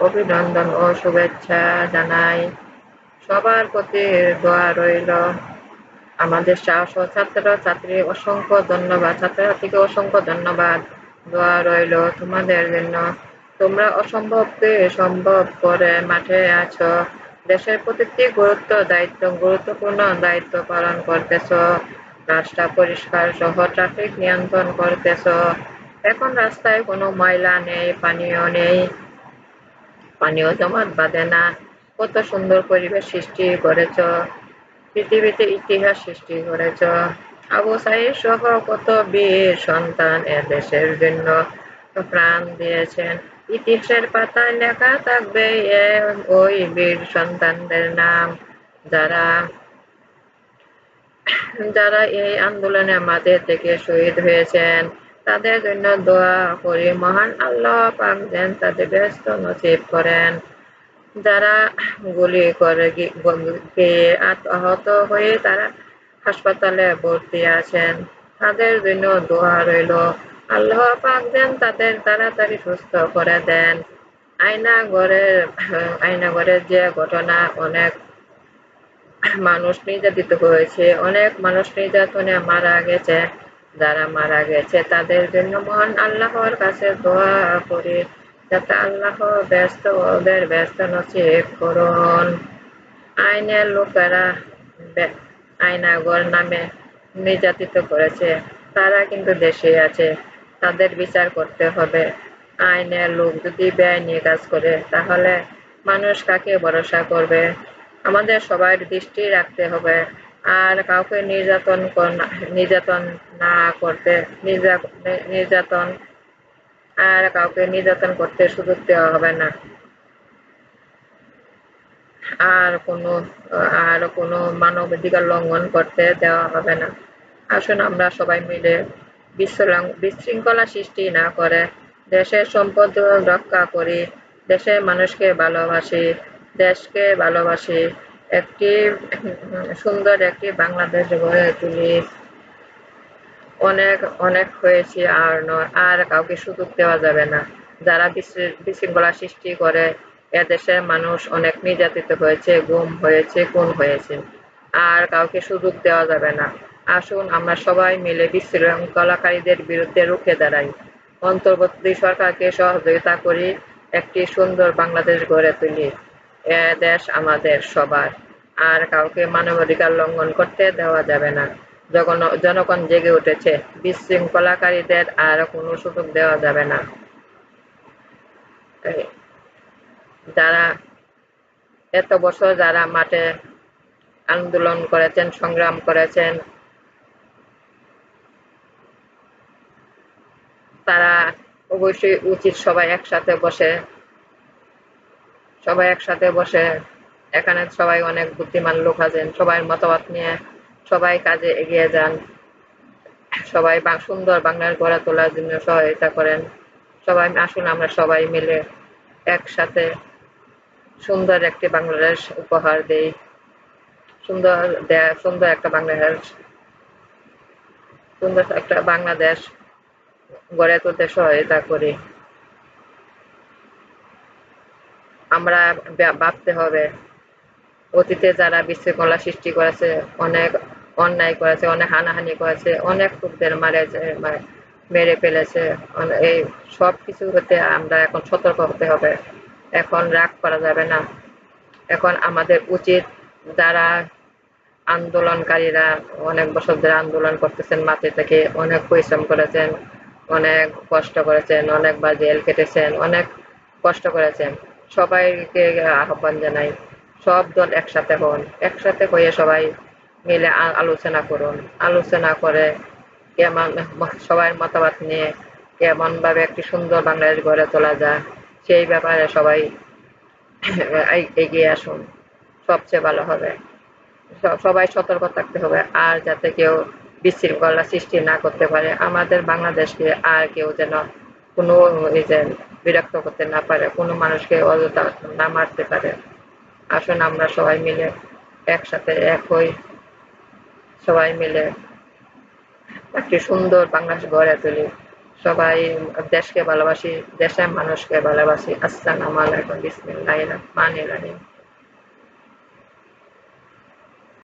অভিনন্দন ও শুভেচ্ছা জানাই। সবার প্রতি দোয়া রইল। আমাদের সাহস ছাত্র, ছাত্রী, অসংখ্য ধন্যবাদ। ছাত্রছাত্রীকে অসংখ্য ধন্যবাদ। দোয়া রইল তোমাদের জন্য। তোমরা অসম্ভবকে সম্ভব করে মাঠে আছো। দেশের প্রতিটি গুরুত্ব দায়িত্ব, গুরুত্বপূর্ণ দায়িত্ব পালন করতেছ। রাস্তা পরিষ্কার সহ ট্রাফিক নিয়ন্ত্রণ করতেছ। এখন রাস্তায় কোনো ময়লা নেই, পানীয় নেই। পানীয় জমাট বাঁধে না। কত সুন্দর পরিবেশ সৃষ্টি করেছ। পৃথিবীতে ইতিহাস সৃষ্টি করেছ। আবু সাইদ সহ কত বীর সন্তান এ দেশের জন্য প্রাণ দিয়েছেন। ইতিহাসের পাতায় লেখা থাকবে ওই বীর সন্তানদের নাম। যারা যারা এই আন্দোলনে আমাদের থেকে শহীদ হয়েছেন, তাদের জন্য দোয়া করি। মহান আল্লাহ পাক যেন তাদের ব্যস্ত নসিব করেন। যারা গুলি করে আহত হয়ে তারা হাসপাতালে ভর্তি আছেন, তাদের জন্য দোয়া রইল। আল্লাহ পাক যেন তাদের তাড়াতাড়ি সুস্থ করে দেন। আয়না ঘরের আয়না যে ঘটনা, অনেক মানুষ নির্যাতিত হয়েছে, অনেক মানুষ নির্যাতনে মারা গেছে, যারা মারা গেছে, তাদের জন্য মহান আল্লাহর কাছে দোয়া করি, যাতে আল্লাহ ব্যস্ত, ওদের ব্যস্ত নসিব করুন। আইনের লোকেরা আয়নাগর নামে নির্যাতিত করেছে, তারা কিন্তু দেশে আছে। তাদের বিচার করতে হবে। আইনের লোক যদি বেআইনি কাজ করে, তাহলে মানুষ কাকে ভরসা করবে? আমাদের সবাই দৃষ্টি রাখতে হবে। আর কাউকে নির্যাতন নির্যাতন না করতে নির্যাতন আর কাউকে নির্যাতন করতে সুযোগ দেওয়া হবে না। আর কোনো আর কোনো মানবাধিকার লঙ্ঘন করতে দেওয়া হবে না। আসুন আমরা সবাই মিলে বিশৃঙ্খলা সৃষ্টি না করে দেশের সম্পদ রক্ষা করি, দেশের মানুষকে ভালোবাসি, দেশকে ভালোবাসি, একটি সুন্দর একটি বাংলাদেশ গড়ে তুলি। অনেক অনেক হয়েছে আর নয়, আর কাউকে সুযোগ দেওয়া যাবে না। যারা বিশৃঙ্খলা সৃষ্টি করে, এদেশের মানুষ অনেক নির্যাতিত হয়েছে, গুম হয়েছে, খুন হয়েছে। আর কাউকে সুযোগ দেওয়া যাবে না। আসুন, আমরা সবাই মিলে বিশৃঙ্খলাকারীদের বিরুদ্ধে রুখে দাঁড়াই। অন্তর্বর্তী সরকারকে সহযোগিতা করি, একটি সুন্দর বাংলাদেশ গড়ে তুলি। এ দেশ আমাদের সবার। আর কাউকে মানবাধিকার লঙ্ঘন করতে দেওয়া যাবে না। জনগণ জেগে উঠেছে, বিশৃঙ্খলাকারীদের আর কোনো সুযোগ দেওয়া যাবে না। যারা এত বছর যারা মাঠে আন্দোলন করেছেন, সংগ্রাম করেছেন তারা অবশ্যই উচিত সবাই একসাথে বসে, সবাই একসাথে বসে। এখানে সবাই অনেক বুদ্ধিমান লোক আছেন, সবাই মতামত নিয়ে সবাই কাজে এগিয়ে যান। সবাই সুন্দর বাংলার গড়া তোলার জন্য সহায়তা করেন। সবাই আসুন, আমরা সবাই মিলে একসাথে সুন্দর একটি বাংলাদেশ উপহার দেই। সুন্দর সুন্দর একটা বাংলাদেশ, সুন্দর একটা বাংলাদেশ গড়ে তুলতে সহায়তা করি। আমরা ভাবতে হবে, অতীতে যারা বিশৃঙ্খলা সৃষ্টি করেছে, অনেক অন্যায় করেছে, অনেক হানাহানি করেছে, অনেক লোকদের মারে মেরে ফেলেছে এই সব কিছু হতে আমরা এখন সতর্ক হতে হবে। এখন রাগ করা যাবে না। এখন আমাদের উচিত যারা আন্দোলনকারীরা, অনেক বছর ধরে আন্দোলন করতেছেন মাঠে থেকে অনেক পরিশ্রম করেছেন অনেক কষ্ট করেছেন অনেকবার জেল কেটেছেন অনেক কষ্ট করেছেন। সবাইকে আহ্বান জানাই, সব দল একসাথে হন, একসাথে হয়ে সবাই মিলে আলোচনা করুন। আলোচনা করে কেমন সবাই মতামত নিয়ে কেমনভাবে একটি সুন্দর বাংলাদেশ গড়ে তোলা যায়, সেই ব্যাপারে সবাই এগিয়ে আসুন। সবচেয়ে ভালো হবে। সবাই সতর্ক থাকতে হবে, আর যাতে কেউ বিশৃঙ্খলা সৃষ্টি না করতে পারে, আমাদের বাংলাদেশকে আর কেউ যেন কোনো বিরক্ত করতে না পারে, কোনো মানুষকে অযথা না মারতে পারে। আসুন আমরা সবাই মিলে একসাথে এক হই। সবাই মিলে একটি সুন্দর বাংলাদেশ গড়ে তুলি। সবাই দেশকে ভালোবাসি, দেশের মানুষকে ভালোবাসি। আসসালামু আলাইকুম, বিসমিল্লাহির রহমানির রহিম।